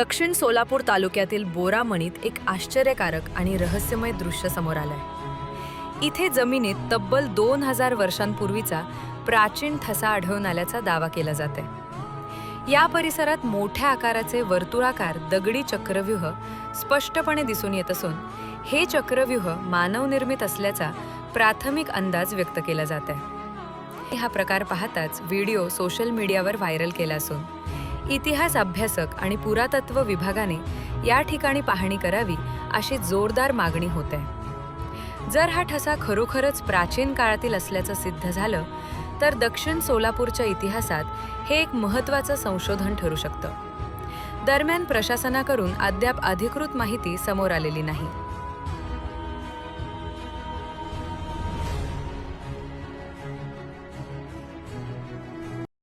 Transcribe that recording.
दक्षिण सोलापूर तालुक्यातील बोरामणीत एक आश्चर्यकारक आणि रहस्यमय दृश्य समोर आलंय. इथे जमिनीत तब्बल दोन हजार वर्षांपूर्वीचा प्राचीन ठसा आढळून आल्याचा दावा केला जाते या परिसरात मोठ्या आकाराचे वर्तुळाकार दगडी चक्रव्यूह स्पष्टपणे दिसून येत असून हे चक्रव्यूह मानवनिर्मित असल्याचा प्राथमिक अंदाज व्यक्त केला जात आहे हा प्रकार पाहताच व्हिडिओ सोशल मीडियावर व्हायरल केला असून इतिहास अभ्यासक आणि पुरातत्व विभागाने या ठिकाणी पाहणी करावी अशी जोरदार मागणी होत. आहे जर हा ठसा खरोखरच प्राचीन काळातील असल्याचं सिद्ध झालं तर दक्षिण सोलापूरच्या इतिहासात हे एक महत्त्वाचं संशोधन ठरू शकतं. दरम्यान प्रशासनाकडून अद्याप अधिकृत माहिती समोर आलेली नाही.